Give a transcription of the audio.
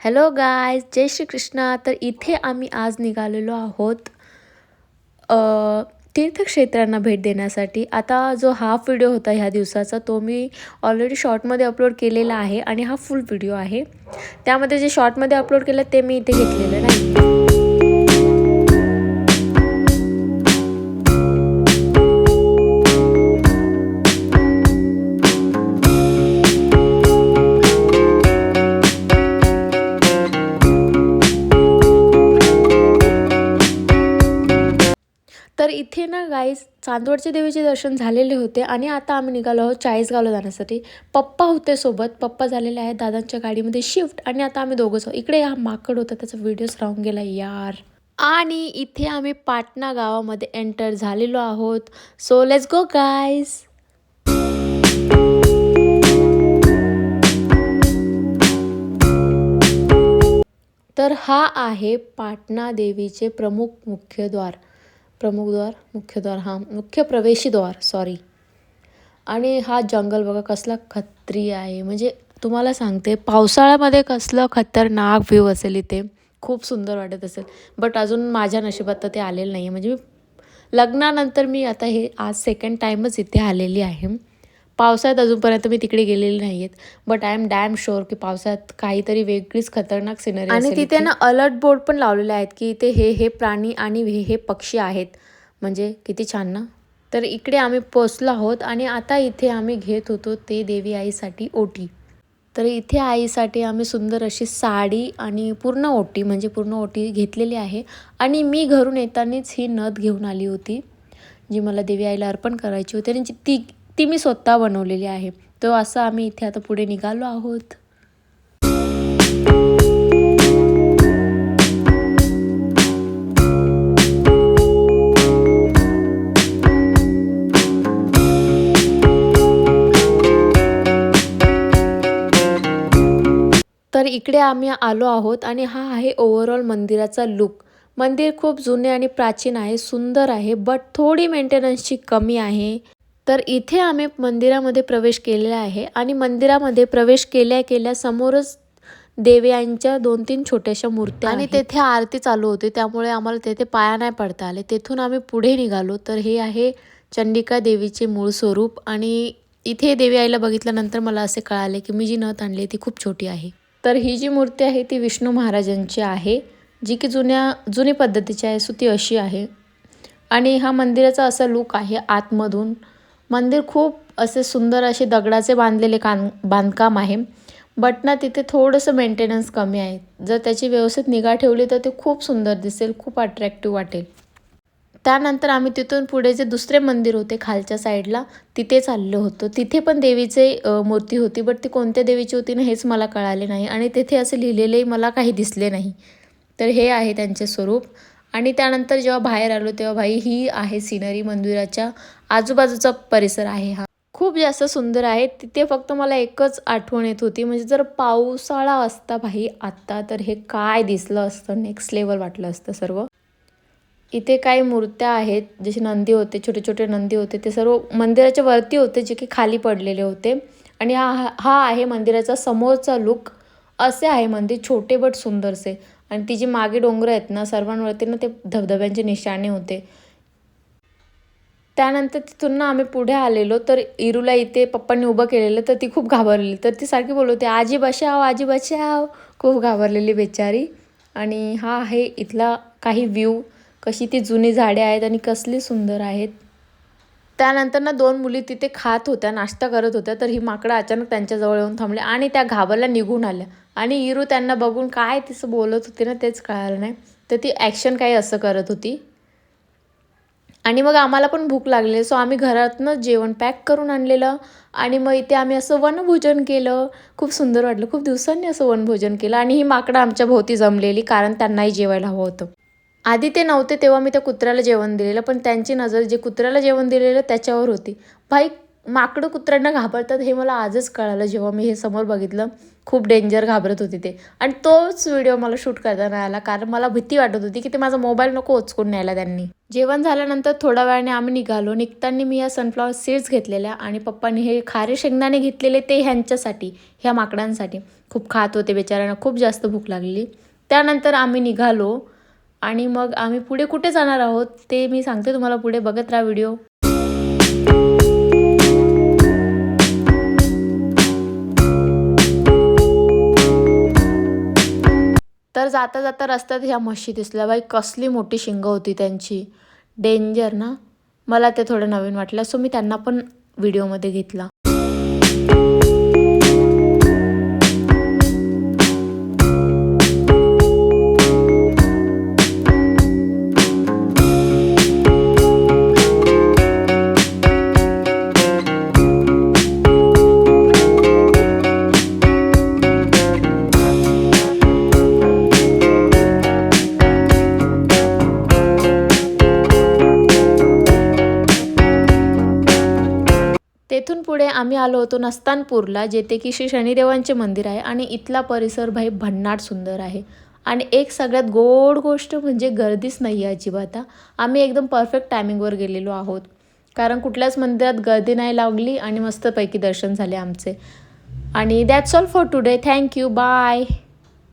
Hello guys जय श्री कृष्णा. तर इथे आम्ही आज निघालेलो आहोत तीर्थक्षेत्रांना भेट देण्यासाठी. आता जो हाफ व्हिडिओ होता ह्या दिवसाचा तो मी ऑलरेडी शॉर्टमध्ये अपलोड केलेला आहे आणि हा फुल व्हिडिओ आहे. त्यामध्ये जे शॉर्टमध्ये अपलोड केलं ते मी इथे घेतलेलं नाही. तर इथे ना गाईज चांदवडच्या देवीचे दर्शन झालेले होते आणि आता आम्ही निघालो आहोत चाळीसगावला जाण्यासाठी. पप्पा होते सोबत. पप्पा झालेले आहेत दादांच्या गाडीमध्ये शिफ्ट आणि आता आम्ही दोघंच आहोत इकडे हा माकड होता त्याचा व्हिडिओच राहून गेला यार. आणि इथे आम्ही पाटणा गावामध्ये एंटर झालेलो आहोत. सो लेट्स गो गाईज तर हा आहे पाटणा देवीचे प्रमुख मुख्यद्वार प्रमुखद्वार मुख्यद्वार हा मुख्य प्रवेशीद्वार सॉरी आणि हा जंगल बघा कसला खत्री आहे. म्हणजे तुम्हाला सांगते पावसाळ्यामध्ये कसलं खतरनाक व्ह्यू असेल इथे. खूप सुंदर वाटत असेल. बट अजून माझ्या नशिबात तर ते आलेलं नाही आहे म्हणजे मी लग्नानंतर मी आता हे आज सेकंड टाईमच इथे आलेली आहे. पावसाळ्यात अजूनपर्यंत मी तिकडे गेलेली नाही आहेत but I am damn sure की पावसाळ्यात काहीतरी वेगळीच खतरनाक सिनरी आणि तिथे ना अलर्ट बोर्ड पण लावलेले आहेत की इथे हे हे प्राणी आणि हे हे पक्षी आहेत. म्हणजे किती छान ना? तर इकडे आम्ही पोचलो आहोत आणि आता इथे आम्ही घेत होतो ते देवी आईसाठी ओटी. तर इथे आईसाठी आम्ही सुंदर अशी साडी आणि पूर्ण ओटी म्हणजे पूर्ण ओटी घेतलेली आहे. आणि मी घरून येतानाच ही नथ घेऊन आली होती जी मला देवी आईला अर्पण करायची होती. आणि ती ती मी स्वतः बनवलेली आहे. तो असं आम्ही इथे आता पुढे निघालो आहोत. तर इकडे आम्ही आलो आहोत आणि हा आहे ओव्हरऑल मंदिराचा लुक मंदिर खूप जुने आणि प्राचीन आहे सुंदर आहे बट थोडी मेंटेनन्सची कमी आहे. तर इथे आम्ही मंदिरामध्ये प्रवेश केलेला आहे आणि मंदिरामध्ये प्रवेश केल्या केल्या समोरच देव्यांच्या दोन तीन छोट्याशा मूर्त्या आणि तेथे आरती चालू होती त्यामुळे आम्हाला तेथे पाया नाही पडता आले. तेथून आम्ही पुढे निघालो. तर हे आहे चंडिका देवीचे मूळ स्वरूप आणि इथे देवी आईला बघितल्यानंतर मला असे कळाले की मी जी नथ आणली ती खूप छोटी आहे. तर ही जी मूर्ती आहे ती विष्णू महाराजांची आहे जी की जुन्या जुनी पद्धतीची आहे सो ती अशी आहे. आणि हा मंदिराचा असा लुक आहे आतमधून. मंदिर खूप असे सुंदर असे दगडाचे बांधलेले कान बांधकाम आहे. बट ना तिथे थोडंसं मेंटेनन्स कमी आहे. जर त्याची व्यवस्थित निगा ठेवली तर ते खूप सुंदर दिसेल खूप अट्रॅक्टिव्ह वाटेल. त्यानंतर आम्ही तिथून पुढे जे दुसरे मंदिर होते खालच्या साईडला तिथे चाललो होतो. तिथे पण देवीचे मूर्ती होती बट ती कोणत्या देवीची होती ना हेच मला कळाले नाही. आणि तिथे असे लिहिलेले मला काही दिसले नाही. तर हे आहे त्यांचे स्वरूप. आणि त्यानंतर जेव्हा बाहेर आलो तेव्हा भाई ही आहे सिनरी मंदिराच्या आजूबाजूचा परिसर आहे हा. खूप जास्त सुंदर आहे. तिथे फक्त मला एकच आठवण येत होती. म्हणजे जर पावसाळा असता भाई आत्ता तर हे काय दिसलं असतं नेक्स्ट लेवल वाटलं असतं सर्व. इथे काही मूर्त्या आहेत जसे नंदी होते छोटे छोटे नंदी होते ते सर्व मंदिराच्या वरती होते जे की खाली पडलेले होते. आणि हा हा आहे मंदिराचा समोरचा लुक असे आहे मंदिर छोटे बट सुंदरसे. आणि ती जी मागे डोंगर आहेत ना सर्वांवरती ना ते धबधब्यांचे निशाणे होते. त्यानंतर तिथून ना आम्ही पुढे आलेलो तर इरूला इथे पप्पांनी उभं केलेलं तर ती खूप घाबरलेली. तर ती सारखी बोलत होती आजी बचाव आजी बचाव. खूप घाबरलेली बेचारी. आणि हा आहे इथला काही व्ह्यू कशी ती जुनी झाडे आहेत आणि कसली सुंदर आहेत. त्यानंतर ना दोन मुली तिथे खात होत्या नाश्ता करत होत्या तर ही माकडं अचानक त्यांच्याजवळ येऊन थांबले आणि त्या घाबरल्या निघून आल्या. आणि इरू त्यांना बघून काय तिचं बोलत होती ना तेच कळालं नाही. तर ती ॲक्शन काही असं करत होती. आणि मग आम्हाला पण भूक लागली सो आम्ही घरातनं जेवण पॅक करून आणलेलं. आणि मग इथे आम्ही असं वनभोजन केलं. खूप सुंदर वाटलं. खूप दिवसांनी असं वनभोजन केलं. आणि ही माकडं आमच्या भोवती जमलेली कारण त्यांनाही जेवायला हवं होतं. आधी ते नव्हते तेव्हा मी त्या कुत्र्याला जेवण दिलेलं. पण त्यांची नजर जे कुत्र्याला जेवण दिलेलं त्याच्यावर होती. भाई माकडं कुत्र्यांना घाबरतात हे मला आजच कळालं जेव्हा मी हे समोर बघितलं. खूप डेंजर घाबरत होते ते. आणि तोच व्हिडिओ मला शूट करताना आला. कारण मला भीती वाटत होती की ते माझा मोबाईल नको उचकून न्यायला त्यांनी. जेवण झाल्यानंतर थोड्या वेळाने आम्ही निघालो. निघताना मी या सनफ्लॉवर सीड्स घेतलेल्या आणि पप्पांनी हे खारे शेंगदाणे घेतलेले ते ह्यांच्यासाठी ह्या माकडांसाठी. खूप खात होते बेचाऱ्यांना. खूप जास्त भूक लागलेली त्यानंतर आम्ही निघालो आणि मग आम्ही पुढे कुठे जाणार आहोत ते मी सांगते तुम्हाला पुढे. बघत राहा व्हिडिओ तर जाता जाता रस्त्यात ह्या म्हशी दिसल्या. बाई कसली मोठी शिंग होती त्यांची. डेंजर ना? मला ते थोडं नवीन वाटलं सो मी त्यांना पण व्हिडिओमध्ये घेतला. तेथून पुढे आम्ही आलो होतो नस्तानपूरला जेथे की श्री शनिदेवांचे मंदिर आहे आणि इथला परिसर भाई भन्नाट सुंदर आहे. आणि एक सगळ्यात गोड गोष्ट म्हणजे गर्दीच नाही आहे अजिबात आम्ही एकदम परफेक्ट टायमिंगवर गेलेलो आहोत. कारण कुठल्याच मंदिरात गर्दी नाही लागली आणि मस्तपैकी दर्शन झाले आमचे. आणि that's all for today thank you bye